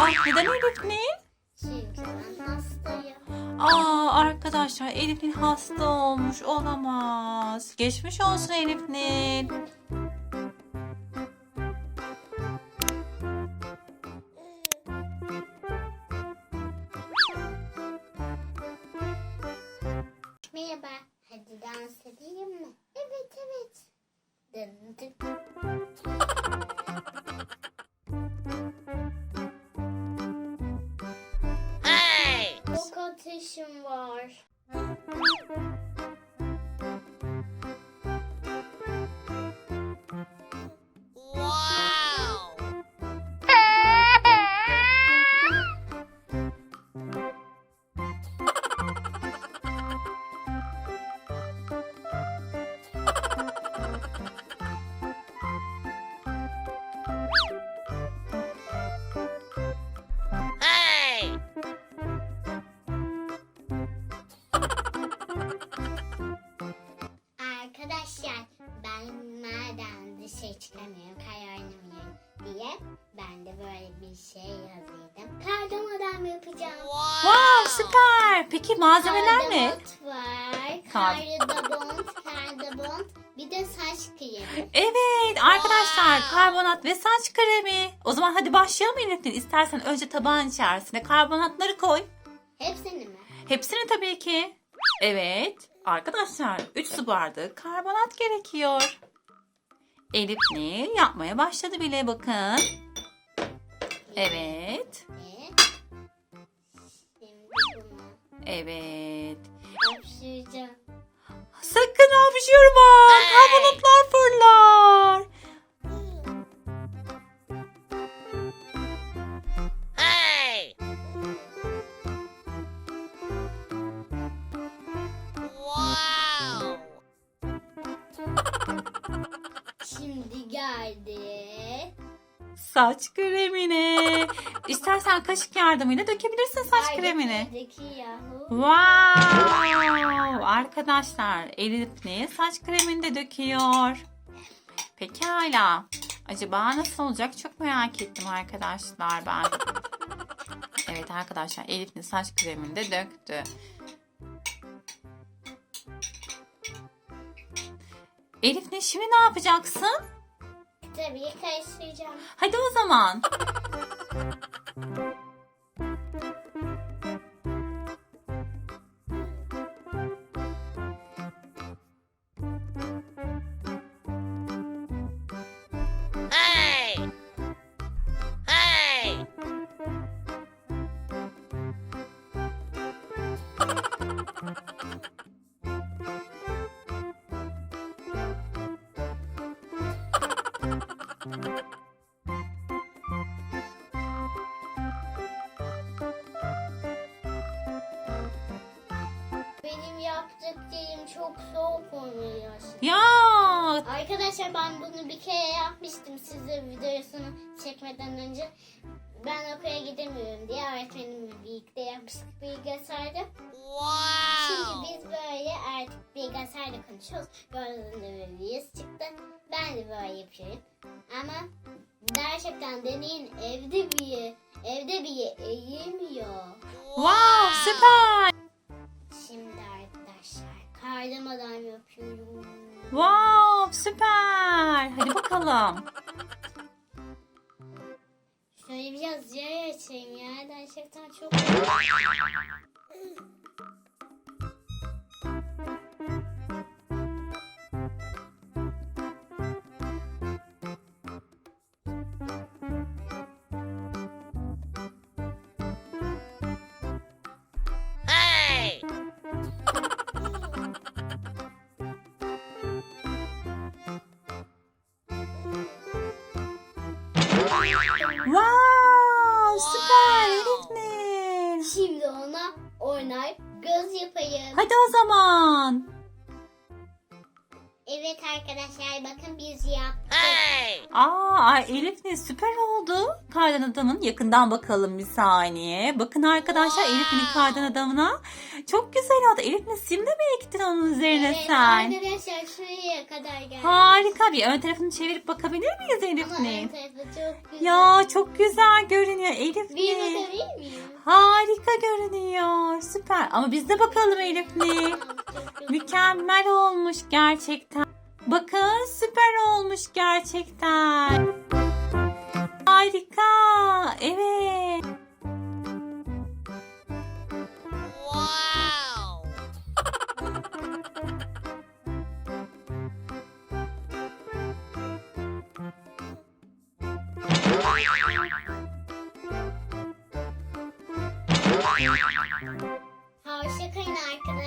Ah neden Elif Nil? Çünkü ben hastayım. Aa arkadaşlar Elif Nil hasta olmuş olamaz. Geçmiş olsun Elif çıkamıyorum, kar oynamıyorum diye ben de böyle bir şey yazıyordum. Kardan adam yapacağım. Wow süper. Peki malzemeler ne? Kardamot var, Kar- kardabont, kardabont, bir de saç kremi. Evet arkadaşlar karbonat ve saç kremi. O zaman hadi başlayalım Elif Nil. İstersen önce tabağın içerisine karbonatları koy. Hepsini mi? Hepsini tabii ki. Evet. Arkadaşlar 3 su bardağı karbonat gerekiyor. Elif Nil yapmaya başladı bile bakın. Evet. Evet. hapşıracağım. Sakın hapşırma. Karbonatlar fırlar. Şimdi Saç kremine. İstersen kaşık yardımıyla dökebilirsin saç kremini. Yahu. Wow! Arkadaşlar Elif ne saç kremini de döküyor. Pekala. Acaba nasıl olacak çok merak ettim arkadaşlar ben. Evet arkadaşlar Elif ne saç kremini de döktü. Elif ne şimdi ne yapacaksın? Tabii karıştıracağım. Hadi o zaman. Yaptıklarım çok soğuk oluyor. Ya Arkadaşlar ben bunu bir kere yapmıştım size videosunu çekmeden önce. Ben okula gidemiyorum diye öğretmenimle birlikte yapmıştık bilgisayarda. Şimdi biz böyle artık bilgisayarda konuşuyoruz. Gördüğünüz gibi yüz çıktı. Ben de böyle yapıyorum. Ama gerçekten deneyin evde bir evde bir eğilmiyor. wow süper. Kardamadan yapıyorum. Wow süper. Hadi bakalım. Şöyle biraz yer açayım ya. Gerçekten çok... Wow süper Elif Nil. Şimdi ona oynayıp göz yapayım. Hadi o zaman. Evet arkadaşlar bakın biz yaptık. Aa ay Elif ne süper oldu. Kardan adamın yakından bakalım bir saniye. Bakın arkadaşlar Elif'in kardan adamına çok güzel oldu. Elif ne simle mi ektin onun üzerine Evet sen? arkadaşlar şuraya kadar geldi. Harika bir ön tarafını çevirip bakabilir miyiz Elif Ama ne? ön tarafı çok güzel. Ya çok güzel görünüyor Elif Bir ne? bakabilir miyim? Harika görünüyor. Süper. Ama biz de bakalım Elif ne? Mükemmel olmuş gerçekten. Bakın süper olmuş gerçekten. Harika. Evet. Hoşçakalın arkadaşlar.